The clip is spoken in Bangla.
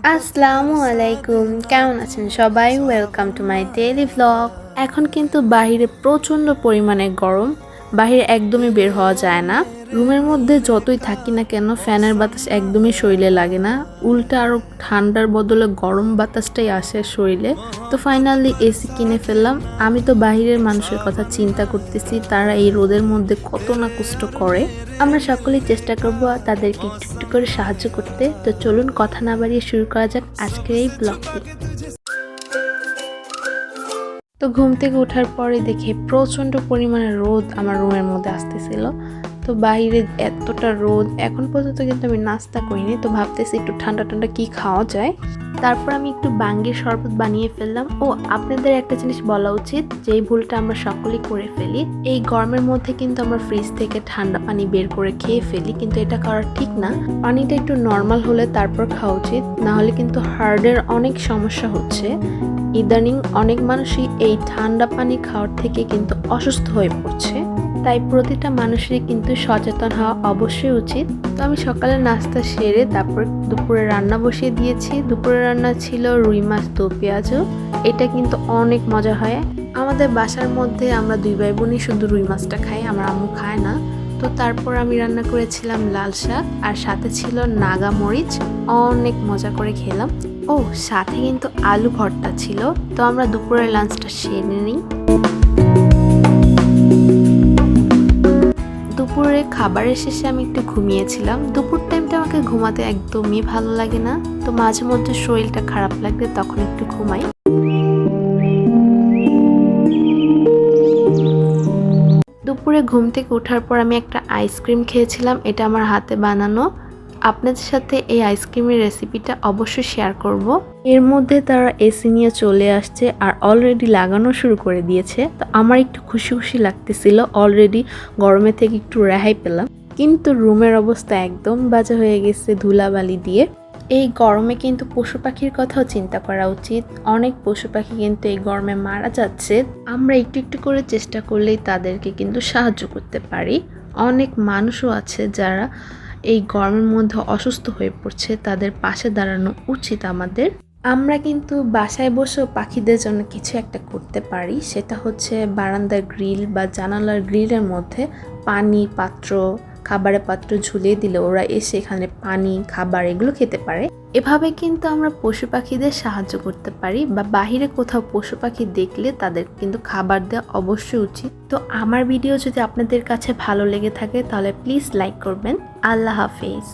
আসসালামু আলাইকুম। কেমন আছেন সবাই? Welcome to my daily blog এখন কিন্তু বাহিরে প্রচণ্ড পরিমাণে গরম। বাহিরে একদমই বের হওয়া যায় না। রুমের মধ্যে যতই থাকি না কেন, ফ্যানের বাতাস একদমই শরীরে লাগে না। উল্টা আরও ঠান্ডার বদলে গরম বাতাসটাই আসে শরীরে। তো ফাইনালি এসি কিনে ফেললাম। আমি তো বাইরের মানুষের কথা চিন্তা করতেছি, তারা এই রোদের মধ্যে কত না কষ্ট করে। আমরা সকলেই চেষ্টা করব তাদেরকে একটু একটু করে সাহায্য করতে। তো চলুন কথা না বাড়িয়ে শুরু করা যাক আজকের এই ব্লগটি তো ঘুম থেকে ওঠার পরে দেখে প্রচণ্ড পরিমাণে রোদ আমার রুমের মধ্যে আসতেছিল। তো বাইরে এতটা রোদ, এখন পর্যন্ত কিন্তু আমি নাস্তা করিনি, তো ভাবতেছি একটু ঠান্ডা ঠান্ডা কি খাওয়া যায়। তারপর আমি একটু বাঙ্গির শরবত বানিয়ে ফেললাম। ও, আপনাদের একটা জিনিস বলা উচিত যে ভুলটা আমরা সকলেই করে ফেলি, এই গরমের মধ্যে কিন্তু আমরা ফ্রিজ থেকে ঠান্ডা পানি বের করে খেয়ে ফেলি, কিন্তু এটা করা ঠিক না। পানিটা একটু নর্মাল হলে তারপর খাওয়া উচিত না হলে কিন্তু হার্টের অনেক সমস্যা হচ্ছে। ইদানিং অনেক মানুষই এই ঠান্ডা পানি খাওয়ার থেকে কিন্তু অসুস্থ হয়ে পড়ছে। তাই প্রতিটা মানুষেরই কিন্তু সচেতন হওয়া অবশ্যই উচিত। তো আমি সকালে নাস্তা সেরে তারপর দুপুরে রান্না বসিয়ে দিয়েছি। দুপুরে রান্না ছিল রুই মাছ, দো পেঁয়াজও। এটা কিন্তু অনেক মজা হয়। আমাদের বাসার মধ্যে আমরা দুই ভাই বোনই শুধু রুই মাছটা খাই, আমার আম্মু খায় না। তো তারপর আমি রান্না করেছিলাম লাল শাক আর সাথে ছিল নাগা মরিচ। অনেক মজা করে খেলাম। ও সাথে কিন্তু আলু ভর্তা ছিল। তো আমরা দুপুরের লাঞ্চটা সেরে নিই। খাবারের শেষে আমি একটু ঘুমিয়েছিলাম। দুপুর টাইমটা আমাকে ঘুমাতে একদমই ভালো লাগে না। তো মাঝে মধ্যে শরীরটা খারাপ লাগলে তখন একটু ঘুমাই। দুপুরে ঘুম থেকে ওঠার পর আমি একটা আইসক্রিম খেয়েছিলাম। এটা আমার হাতে বানানো। আপনাদের সাথে এই আইসক্রিমের রেসিপিটা অবশ্যই শেয়ার করব। এর মধ্যে তারা এসি নিয়ে চলে আসছে আর অলরেডি লাগানো শুরু করে দিয়েছে। তো আমার একটু খুশি খুশি লাগতেছিল অলরেডি গরমে থেকে একটু রেহাই পেলাম। কিন্তু রুমের অবস্থা একদম বাজে হয়ে গেছে ধুলাবালি দিয়ে। এই গরমে কিন্তু পশু পাখির কথাও চিন্তা করা উচিত। অনেক পশু পাখি কিন্তু এই গরমে মারা যাচ্ছে। আমরা একটু একটু করে চেষ্টা করলেই তাদেরকে কিন্তু সাহায্য করতে পারি। অনেক মানুষও আছে যারা এই গরমের মধ্যে অসুস্থ হয়ে পড়ছে, তাদের পাশে দাঁড়ানো উচিত আমাদের। আমরা কিন্তু বাসায় বসেও পাখিদের জন্য কিছু একটা করতে পারি। সেটা হচ্ছে বারান্দার গ্রিল বা জানালার গ্রিলের মধ্যে পানি, পাত্র, খাবারের পাত্র ঝুলিয়ে দিলে ওরা এসে এখানে পানি, খাবার এগুলো খেতে পারে। এভাবে কিন্তু আমরা পশু পাখিদের সাহায্য করতে পারি বা বাহিরে কোথাও পশু পাখি দেখলে তাদের কিন্তু খাবার দেওয়া অবশ্যই উচিত। তো আমার ভিডিও যদি আপনাদের কাছে ভালো লেগে থাকে তাহলে প্লিজ লাইক করবেন। আল্লাহ হাফেজ।